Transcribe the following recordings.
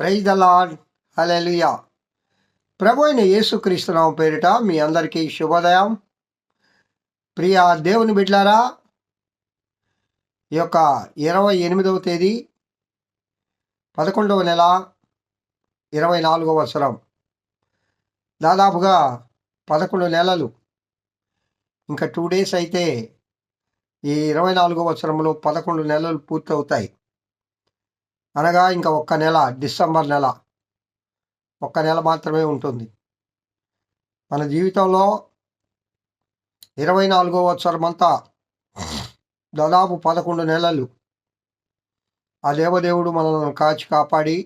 Praise the lord hallelujah ప్రభు అయిన యేసుక్రీస్తునామ పేరిట మీ అందరికీ శుభోదయం. ప్రియ దేవుని బిడ్లారా ఈ యొక్క ఇరవై ఎనిమిదవ తేదీ పదకొండవ నెల ఇరవై నాలుగవ అవసరం దాదాపుగా పదకొండు నెలలు ఇంకా టూ డేస్ అయితే ఈ ఇరవై నాలుగో సంవత్సరంలో పదకొండు నెలలు పూర్తవుతాయి. అనగా ఇంకా ఒక్క నెల డిసెంబర్ నెల ఒక్క నెల మాత్రమే ఉంటుంది. మన జీవితంలో ఇరవై నాలుగో వత్సరం అంతా దాదాపు పదకొండు నెలలు ఆ దేవదేవుడు మనల్ని కాచి కాపాడి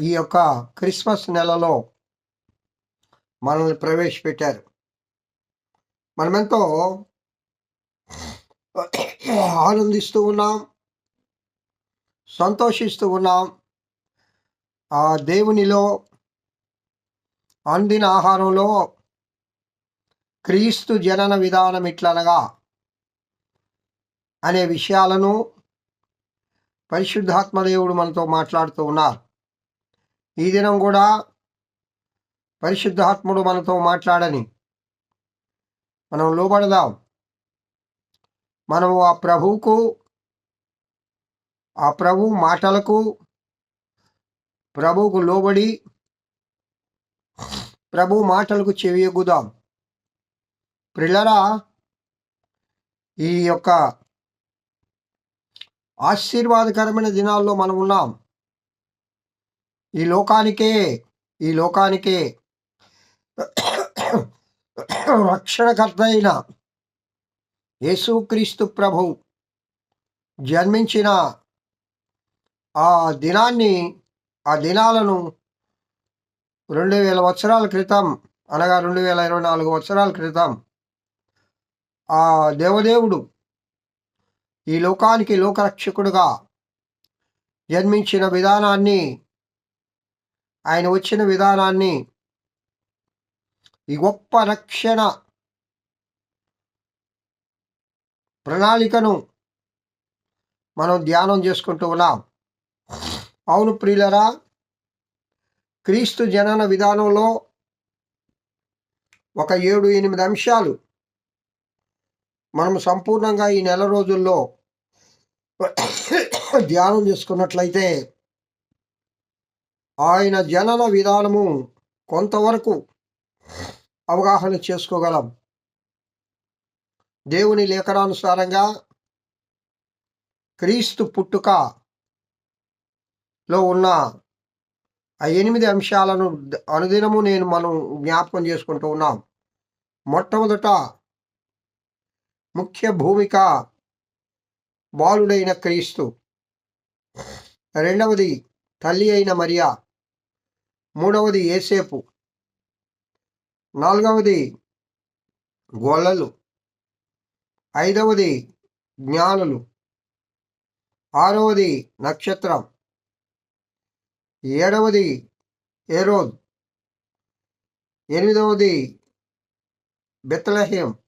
ఈ యొక్క క్రిస్మస్ నెలలో మనల్ని ప్రవేశపెట్టారు. మనమెంతో ఆనందిస్తూ ఉన్నాం. సంతోషిస్తూ ఉన్నాం. ఆ దేవునిలో అందిన ఆహారంలో క్రీస్తు జనన విధానం ఇట్లనగా అనే విషయాలను పరిశుద్ధాత్మ దేవుడు మనతో మాట్లాడుతూ ఉన్నారు. ఈ దినం కూడా పరిశుద్ధాత్ముడు మనతో మాట్లాడని మనం లోబడదాం. మనము ఆ ప్రభువుకు ఆ ప్రభు మాటలకు ప్రభువుకు లోబడి ప్రభు మాటలకు చెవియగుదాం ప్రిల్లరా ఈ యొక్క ఆశీర్వాదకరమైన దినాల్లో మనం ఉన్నాం. ఈ లోకానికే ఈ లోకానికే రక్షణకర్త అయిన యేసుక్రీస్తు ప్రభు జన్మించిన ఆ దినాన్ని ఆ దినాలను రెండు వేల వత్సరాల క్రితం అనగా రెండు వేల ఇరవై నాలుగు వత్సరాల క్రితం ఆ దేవదేవుడు ఈ లోకానికి లోకరక్షకుడుగా జన్మించిన విధానాన్ని ఆయన వచ్చిన విధానాన్ని ఈ గొప్ప రక్షణ ప్రణాళికను మనం ధ్యానం చేసుకుంటూ ఉన్నాం. అవును ప్రియులరా క్రీస్తు జనన విధానంలో ఒక ఏడు ఎనిమిది అంశాలు. మనం సంపూర్ణంగా ఈ నెల రోజుల్లో ధ్యానం చేసుకున్నట్లయితే ఆయన జనన విధానము కొంతవరకు అవగాహన చేసుకోగలం. దేవుని లేఖనానుసారంగా క్రీస్తు పుట్టుక లో ఉన్న ఆ ఎనిమిది అంశాలను అనుదినము నేను మనం జ్ఞాపకం చేసుకుంటూ ఉన్నాం. మొట్టమొదట ముఖ్య భూమిక బాలుడైన క్రీస్తు. రెండవది తల్లి అయిన మరియా. మూడవది ఏసేపు నాలుగవది గొల్లలు. ఐదవది జ్ఞానులు. ఆరవది నక్షత్రం. ఏడవది ఏరోద్. ఎనిమిదవది బెత్తలహేం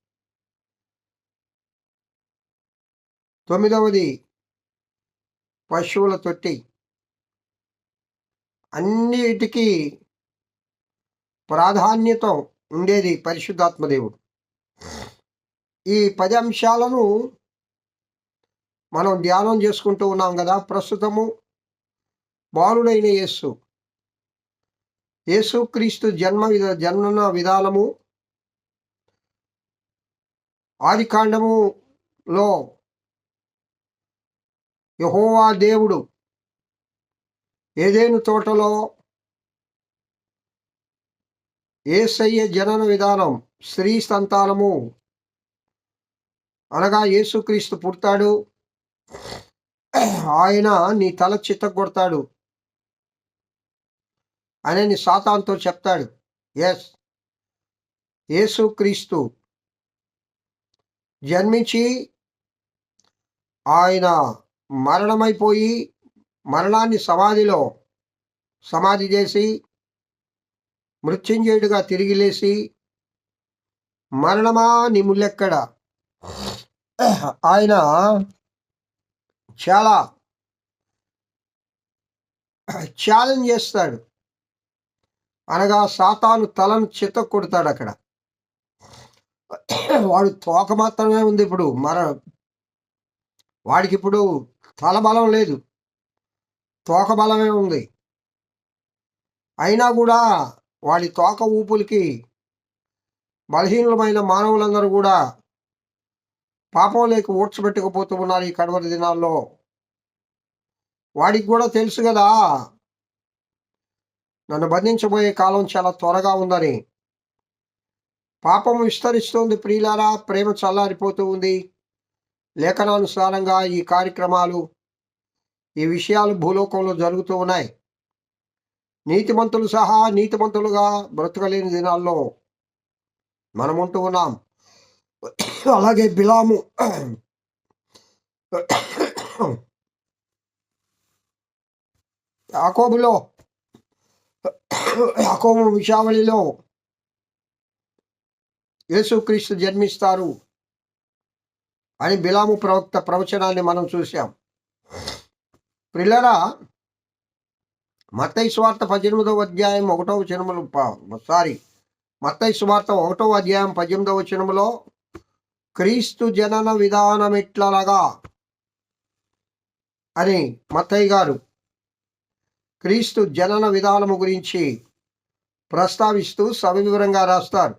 తొమ్మిదవది పశువుల తొట్టి. అన్నిటికీ ప్రాధాన్యత ఉండేది పరిశుద్ధాత్మదేవుడు ఈ పది అంశాలను మనం ధ్యానం చేసుకుంటూ ఉన్నాం కదా ప్రస్తుతము. బాలుడైన యేసు. యేసుక్రీస్తు జన్మ విధ జన్మ విధానము ఆదికాండములో యహోవా దేవుడు ఏదేను తోటలో ఏసయ్య జనన విధానం స్త్రీ సంతానము అనగా యేసుక్రీస్తు పుడతాడు. ఆయన నీ తల చిత్త కొడతాడు అని సాతాన్తో చెప్తాడు. ఎస్ యేసుక్రీస్తు జన్మించి ఆయన మరణమైపోయి మరణాన్ని సమాధిలో సమాధి చేసి మృత్యుంజయుడిగా తిరిగి లేచి మరణమా నీ ముల్లెక్కడ? ఆయన చాలా ఛాలెంజ్ చేస్తాడు. అనగా సాతాను తలను చిత కొడతాడు అక్కడ. వాడు తోక మాత్రమే ఉంది ఇప్పుడు. మన వాడికి ఇప్పుడు తల బలం లేదు. తోక బలమే ఉంది. అయినా కూడా వాడి తోక ఊపులకి బలహీనమైన మానవులందరూ కూడా పాపం లేక ఊడ్చబెట్టకపోతూ ఉన్నారు ఈ కడవరి దినాల్లో. వాడికి కూడా తెలుసు కదా నన్ను బంధించబోయే కాలం చాలా త్వరగా ఉందని. పాపం విస్తరిస్తుంది ప్రియులారా ప్రేమ చల్లారిపోతూ ఉంది. లేఖనానుసారంగా ఈ కార్యక్రమాలు ఈ విషయాలు భూలోకంలో జరుగుతూ ఉన్నాయి. నీతిమంతులు సహా నీతిమంతులుగా బ్రతకలేని దినాల్లో మనం ఉంటూ ఉన్నాం. అలాగే బిలాము యాకోబులో యాకోబు విషావళిలో యేసుక్రీస్తు జన్మిస్తారు అని బిలాము ప్రవక్త ప్రవచనాన్ని మనం చూసాం ప్రిల్లరా మత్తయి స్వార్థ పద్దెనిమిదవ అధ్యాయం ఒకటవ వచనములు సారీ మత్తయి స్వార్థ ఒకటవ అధ్యాయం పద్దెనిమిదవ వచనములో క్రీస్తు జనన విధానం ఎట్లనగా అని మత్తయ్య గారు క్రీస్తు జనన విధానము గురించి ప్రస్తావిస్తూ సవివరంగా రాస్తారు.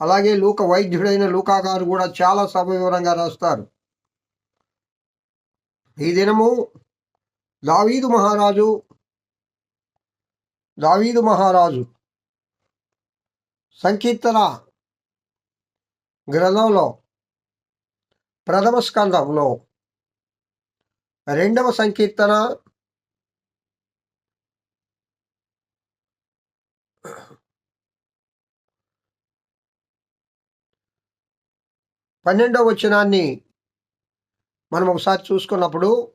అలాగే లూక వైద్యుడైన లూకా గారు కూడా చాలా సవివరంగా రాస్తారు. ఈ దినము దావీదు మహారాజు దావీదు మహారాజు సంకీర్తన గ్రంథంలో ప్రథమ స్కంధంలో రెండవ సంకీర్తన పన్నెండవ వచనాన్ని మనం ఒకసారి చూసుకున్నప్పుడు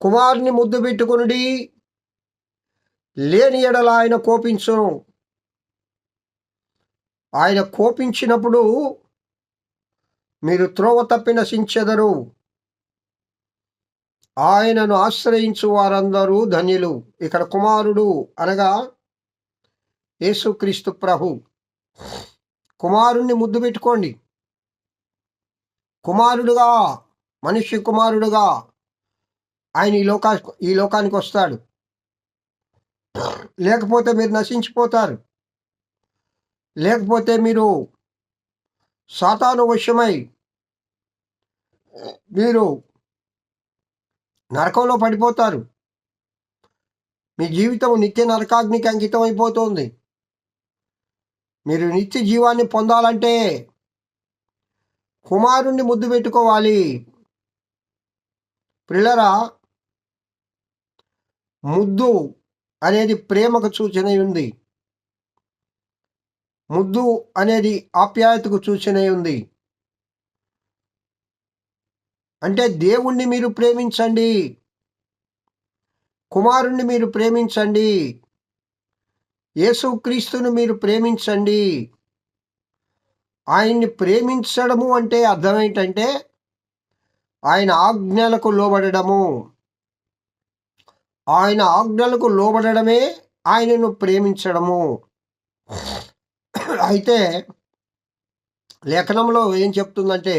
కుమారుని ముద్దు పెట్టుకుని లేని ఎడల ఆయన కోపించును ఆయన కోపించినప్పుడు మీరు త్రోవ తప్పి నశించెదరు ఆయనను ఆశ్రయించు వారందరూ ధన్యులు. ఇక్కడ కుమారుడు అనగా యేసుక్రీస్తు ప్రభు. కుమారుణ్ణి ముద్దు పెట్టుకోండి. కుమారుడుగా మనిషి కుమారుడుగా ఆయన ఈ లోకా ఈ లోకానికి వస్తాడు. లేకపోతే మీరు నశించిపోతారు. లేకపోతే మీరు సాతాను మీరు నరకంలో పడిపోతారు. మీ జీవితం నిత్య నరకాగ్నికి అంకితం అయిపోతుంది మీరు నిత్య జీవాన్ని పొందాలంటే కుమారుణ్ణి ముద్దు పెట్టుకోవాలి. పిల్లరా ముద్దు అనేది ప్రేమకు సూచన ఉంది. ముద్దు అనేది ఆప్యాయతకు సూచన ఉంది. అంటే దేవుణ్ణి మీరు ప్రేమించండి. కుమారుణ్ణి మీరు ప్రేమించండి. యేసుక్రీస్తును మీరు ప్రేమించండి. ఆయన్ని ప్రేమించడము అంటే అర్థం ఏంటంటే ఆయన ఆజ్ఞలకు లోబడము ఆయన ఆజ్ఞలకు లోబడమే ఆయనను ప్రేమించడము. అయితే లేఖనంలో ఏం చెప్తుందంటే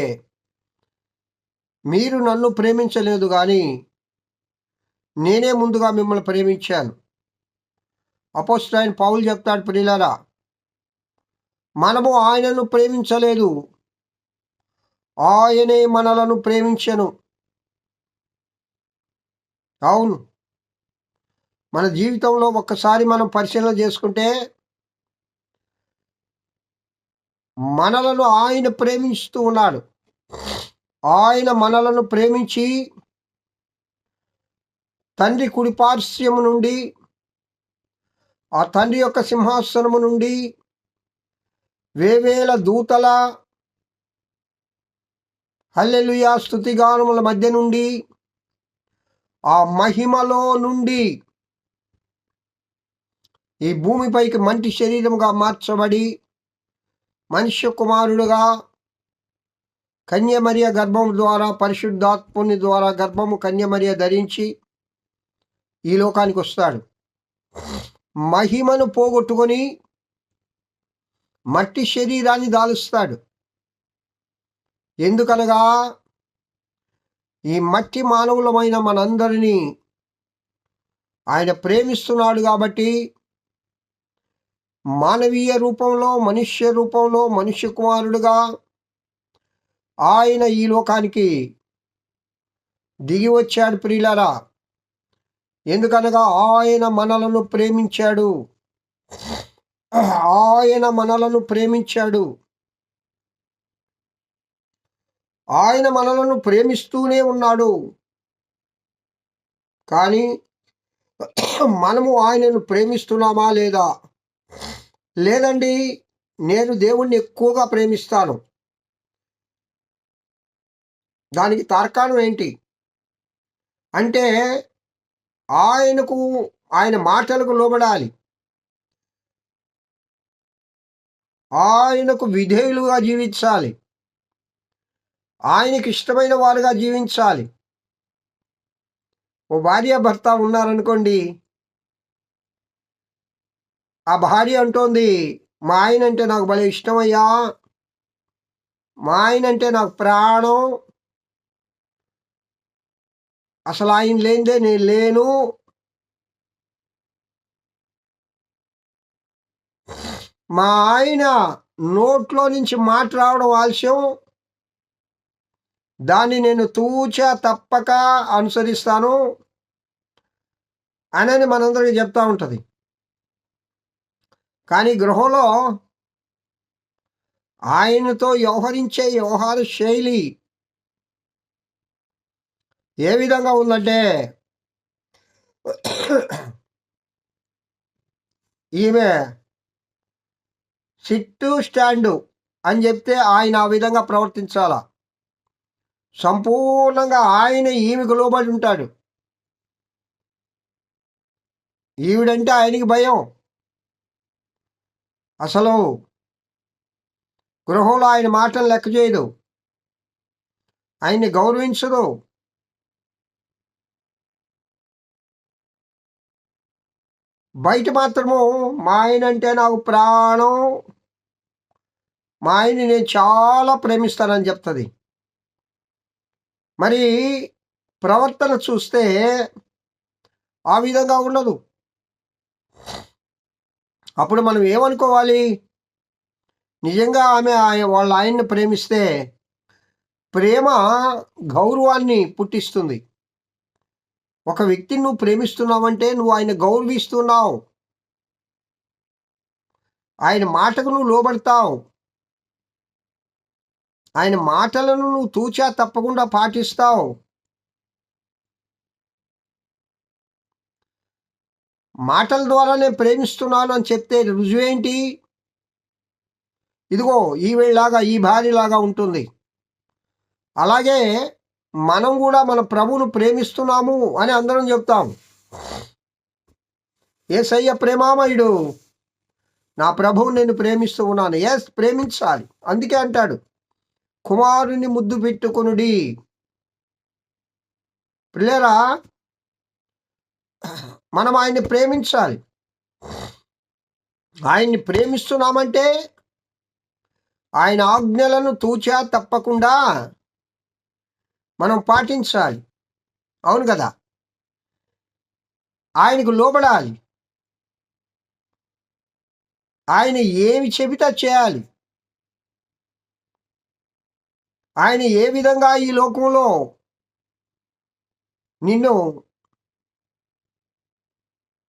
మీరు నన్ను ప్రేమించలేదు కానీ నేనే ముందుగా మిమ్మల్ని ప్రేమించాను. అపోస్టైన్ పౌలు చెప్తాడు ప్రియులరా మనము ఆయనను ప్రేమించలేదు. ఆయనే మనలను ప్రేమించను. అవును మన జీవితంలో ఒక్కసారి మనం పరిశీలన చేసుకుంటే మనలను ఆయన ప్రేమిస్తూ ఉన్నాడు. ఆయన మనలను ప్రేమించి తండ్రి కుడిపార్శ్యము నుండి ఆ తండ్రి యొక్క సింహాసనము నుండి వేవేల దూతల హల్లెలుయా స్థుతిగానముల మధ్య నుండి ఆ మహిమలో నుండి ఈ భూమిపైకి మంటి శరీరముగా మార్చబడి మనుష్య కుమారుడుగా కన్యమరియ గర్భం ద్వారా పరిశుద్ధాత్ముని ద్వారా గర్భము కన్యమరియ ధరించి ఈ లోకానికి వస్తాడు. మహిమను పోగొట్టుకొని మట్టి శరీరాన్ని దాలుస్తాడు. ఎందుకనగా ఈ మట్టి మానవులమైన మనందరినీ ఆయన ప్రేమిస్తున్నాడు కాబట్టి మానవీయ రూపంలో మనుష్య రూపంలో మనుష్య కుమారుడుగా ఆయన ఈ లోకానికి దిగి వచ్చాడు ప్రియులారా. ఎందుకనగా ఆయన మనలను ప్రేమించాడు. ఆయన మనలను ప్రేమించాడు. ఆయన మనలను ప్రేమిస్తూనే ఉన్నాడు. కానీ మనము ఆయనను ప్రేమిస్తున్నామా లేదా? లేదండి నేను దేవుణ్ణి ఎక్కువగా ప్రేమిస్తాను. దానికి తార్కాణం ఏంటి? అంటే ఆయనకు ఆయన మాటలకు లోబడాలి. ఆయనకు విధేయులుగా జీవించాలి. ఆయనకి ఇష్టమైన వారుగా జీవించాలి. ఓ భార్య భర్త ఉన్నారనుకోండి ఆ భార్య అంటోంది మా ఆయన అంటే నాకు భలే ఇష్టమయ్యా. మా ఆయన అంటే నాకు ప్రాణం. అసలు ఆయన లేనిదే నేను లేను. మా ఆయన నోట్లో నుంచి మాట రావడం ఆలస్యం. దాన్ని నేను తూచా తప్పక అనుసరిస్తాను అని మనందరికీ చెప్తూ ఉంటుంది. కానీ గృహంలో ఆయనతో వ్యవహరించే వ్యవహార శైలి ఏ విధంగా ఉందంటే ఈమె సిట్టు స్టాండు అని చెప్తే ఆయన ఆ విధంగా ప్రవర్తించాలా? సంపూర్ణంగా ఆయన ఈమెకు లోబడి ఉంటాడు. ఈవిడంటే ఆయనకి భయం. అసలు గృహంలో ఆయన మాటలు లెక్క చేయదు ఆయన్ని గౌరవించదు. బయట మాత్రము మా ఆయన అంటే నాకు ప్రాణం. మా ఆయన్ని నేను చాలా ప్రేమిస్తానని చెప్తుంది. మరి ప్రవర్తన చూస్తే ఆ విధంగా ఉండదు. అప్పుడు మనం ఏమనుకోవాలి? నిజంగా ఆమె వాళ్ళ ఆయన్ని ప్రేమిస్తే ప్రేమ గౌరవాన్ని పుట్టిస్తుంది. ఒక వ్యక్తిని నువ్వు ప్రేమిస్తున్నావంటే నువ్వు ఆయన గౌరవిస్తున్నావు. ఆయన మాటకు నువ్వు లోబడతావు. ఆయన మాటలను నువ్వు తూచా తప్పకుండా పాటిస్తావు. మాటల ద్వారా నేను ప్రేమిస్తున్నాను అని చెప్తే రుజువేంటి ఇదిగో ఈ వేళలాగా ఈ భార్యలాగా ఉంటుంది. అలాగే మనం కూడా మన ప్రభువును ప్రేమిస్తున్నాము అని అందరం చెప్తాం. సయ్య ప్రేమామయుడు నా ప్రభువు నేను ప్రేమిస్తూ ఉన్నాను. ఎస్ ప్రేమించాలి. అందుకే అంటాడు కుమారుని ముద్దు పెట్టుకునుడి. పిల్లరా మనం ఆయన్ని ప్రేమించాలి. ఆయన్ని ప్రేమిస్తున్నామంటే ఆయన ఆజ్ఞలను తూచా తప్పకుండా మనం పాటించాలి. అవును కదా? ఆయనకు లోబడాలి. ఆయన ఏమి చెబితే చేయాలి. ఆయన ఏ విధంగా ఈ లోకంలో నిన్ను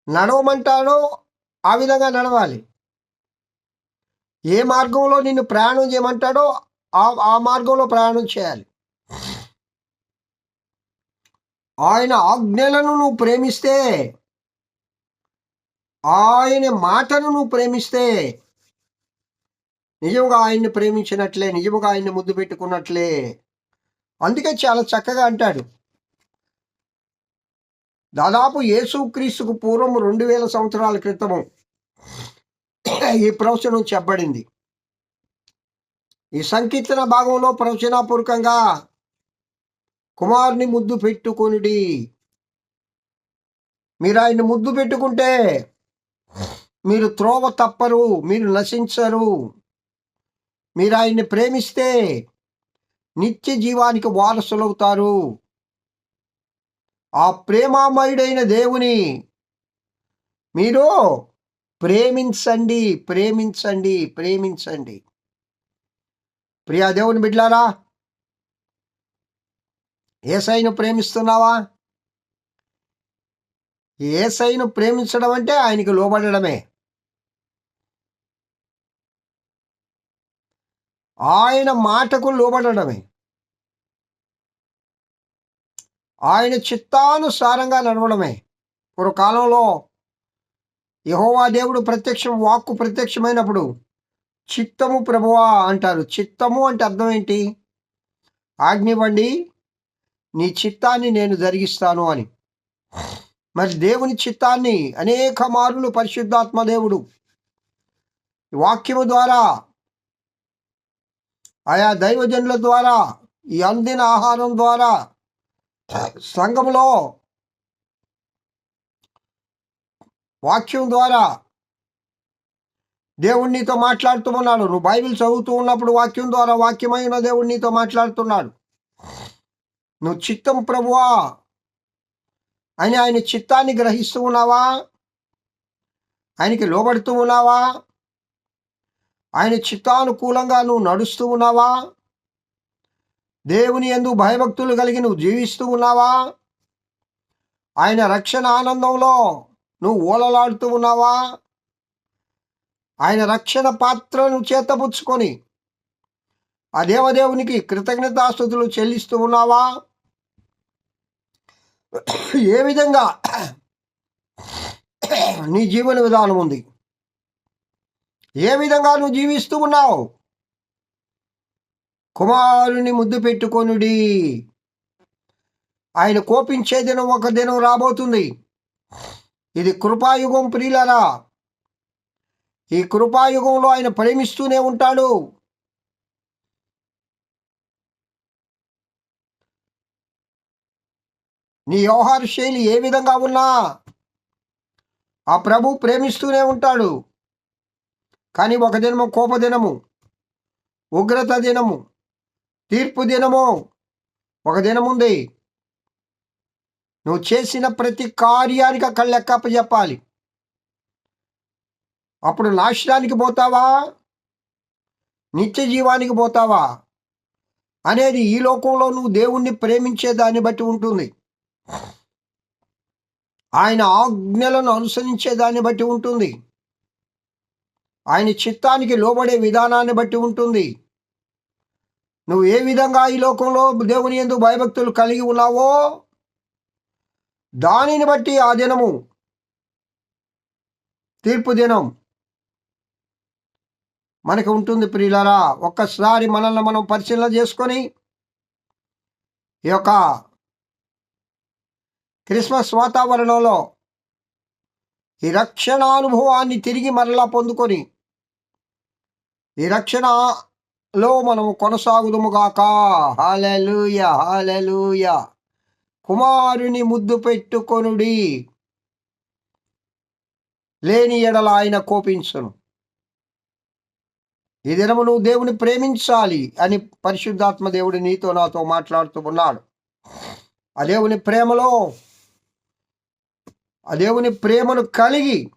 నడవమంటాడో ఆ విధంగా నడవాలి. ఏ మార్గంలో నిన్ను ప్రయాణం చేయమంటాడో ఆ ఆ మార్గంలో ప్రయాణం చేయాలి. ఆయన ఆజ్ఞలను నువ్వు ప్రేమిస్తే ఆయన మాటను నువ్వు ప్రేమిస్తే నిజముగా ఆయన్ని ప్రేమించినట్లే నిజముగా ఆయన్ని ముద్దు పెట్టుకున్నట్లే. అందుకే చాలా చక్కగా అంటాడు. దాదాపు యేసుక్రీస్తుకు పూర్వం రెండు వేల సంవత్సరాల క్రితము ఈ ప్రవచనం చెప్పబడింది. ఈ సంకీర్తన భాగంలో ప్రవచనాపూర్వకంగా కుమారుని ముద్దు పెట్టుకొనిడి. మీరు ఆయన ముద్దు పెట్టుకుంటే మీరు త్రోవ తప్పరు మీరు నశించరు. మీరు ఆయన్ని ప్రేమిస్తే నిత్య జీవానికి వారసులవుతారు. ఆ ప్రేమామయుడైన దేవుని మీరు ప్రేమించండి ప్రేమించండి ప్రేమించండి. ప్రియా దేవుని బిడ్లారా ఏసైను ప్రేమిస్తున్నావా? ఏసైను ప్రేమించడం అంటే ఆయనకి లోబడమే ఆయన మాటకు లోబడమే ఆయన చిత్తానుసారంగా నడవడమే. పూర్వకాలంలో యహోవా దేవుడు ప్రత్యక్షం వాక్కు ప్రత్యక్షమైనప్పుడు చిత్తము ప్రభువా అంటారు. చిత్తము అంటే అర్థం ఏంటి? ఆజ్ఞివ్వండి నీ చిత్తాన్ని నేను జరిగిస్తాను అని. మరి దేవుని చిత్తాన్ని అనేక మార్లు పరిశుద్ధాత్మ దేవుడు వాక్యము ద్వారా ఆయా దైవజనుల ద్వారా ఈ అందిన ఆహారం ద్వారా సంఘములో వాక్యం ద్వారా దేవుడు నీతో మాట్లాడుతూ ఉన్నాడు. నువ్వు బైబిల్ చదువుతూ ఉన్నప్పుడు వాక్యం ద్వారా వాక్యమైన దేవుడు నీతో మాట్లాడుతున్నాడు. నువ్వు చిత్తం ప్రభువా? అని ఆయన చిత్తాన్ని గ్రహిస్తూ ఉన్నావా? ఆయనకి లోబడుతూ ఉన్నావా? ఆయన చిత్తానుకూలంగా నువ్వు నడుస్తూ ఉన్నావా? దేవుని ఎందు భయభక్తులు కలిగి నువ్వు జీవిస్తూ ఉన్నావా? ఆయన రక్షణ ఆనందంలో నువ్వు ఓలలాడుతూ ఉన్నావా? ఆయన రక్షణ పాత్రను చేతపుచ్చుకొని ఆ దేవదేవునికి కృతజ్ఞతాస్థుతులు చెల్లిస్తూ ఉన్నావా? ఏ విధంగా నీ జీవన విధానం ఉంది? ఏ విధంగా నువ్వు జీవిస్తూ ఉన్నావు? కుమారుని ముద్దు పెట్టుకొనుడి. ఆయన కోపించే దినం ఒక దినం రాబోతుంది. ఇది కృపాయుగం ప్రియులరా. ఈ కృపాయుగంలో ఆయన ప్రేమిస్తూనే ఉంటాడు. నీ వ్యవహార శైలి ఏ విధంగా ఉన్నా ఆ ప్రభు ప్రేమిస్తూనే ఉంటాడు. కానీ ఒక దినము కోపదినము ఉగ్రత దినము తీర్పు దినము ఒక దినముంది నువ్వు చేసిన ప్రతి కార్యానికి అక్కడ లెక్కప్ప చెప్పాలి. అప్పుడు నాశనానికి పోతావా? నిత్య జీవానికి పోతావా? అనేది ఈ లోకంలో నువ్వు దేవుణ్ణి ప్రేమించే దాన్ని బట్టి ఉంటుంది. ఆయన ఆజ్ఞలను అనుసరించే దాన్ని బట్టి ఉంటుంది. ఆయన చిత్తానికి లోబడే విధానాన్ని బట్టి ఉంటుంది. నువ్వు ఏ విధంగా ఈ లోకంలో దేవుని ఎందుకు భయభక్తులు కలిగి ఉన్నావో దానిని బట్టి ఆ దినము తీర్పు దినం మనకి ఉంటుంది ప్రియులరా. ఒక్కసారి మనల్ని మనం పరిశీలన చేసుకొని ఈ యొక్క క్రిస్మస్ వాతావరణంలో ఈ రక్షణ అనుభవాన్ని తిరిగి మరలా పొందుకొని ఈ రక్షణలో మనము కొనసాగుదుముగాక. హాలెలూయ హాలెలూయ కుమారుని ముద్దు పెట్టుకొనుడి. లేని ఎడల ఆయన కోపించను. ఈ దినము నువ్వు దేవుని ప్రేమించాలి అని పరిశుద్ధాత్మ దేవుడు నీతో నాతో మాట్లాడుతూ ఉన్నాడు. ఆ దేవుని ప్రేమలో ఆ దేవుని ప్రేమను కలిగి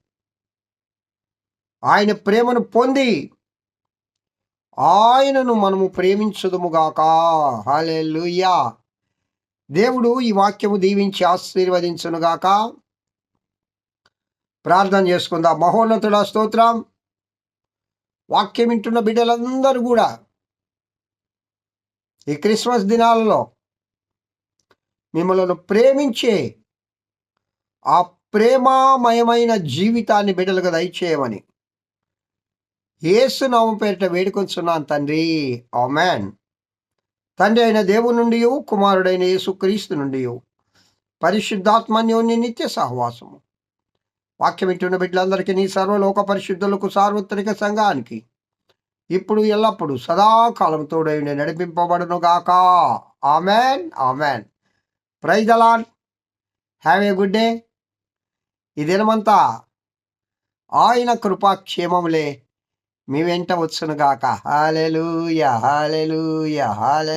ఆయన ప్రేమను పొంది ఆయనను మనము ప్రేమించదుముగాక. హాలెలుయా దేవుడు ఈ వాక్యము దీవించి ఆశీర్వదించునుగాక. ప్రార్థన చేసుకుందాం. మహోన్నతుడ స్తోత్రం. వాక్యం వింటున్న బిడ్డలందరూ కూడా ఈ క్రిస్మస్ దినాలలో మిమ్మల్ని ప్రేమించే ఆ ప్రేమామయమైన జీవితాన్ని బిడ్డలకు దయచేయమని. ఏసు నామం పేరిట వేడుకొంచున్నాను తండ్రి. ఆమెన్. తండ్రి అయిన దేవుని నుండి కుమారుడైన యేసుక్రీస్తు నుండి పరిశుద్ధాత్మన్యోని నిత్య సహవాసము. వాక్యం వింటున్న బిడ్డలందరికీ నీ సర్వలోక పరిశుద్ధులకు సార్వత్రిక సంఘానికి ఇప్పుడు ఎల్లప్పుడు సదాకాలం తోడైండి నడిపింపబడును గాక. ఆమెన్. ఆమెన్. ప్రైజ్ అలాన్ హ్యావ్ ఏ గుడ్ డే. ఈ దినమంతా ఆయన కృపాక్షేమములే మీ వెంట వచ్చునుగాక. Hallelujah hallelujah హాలె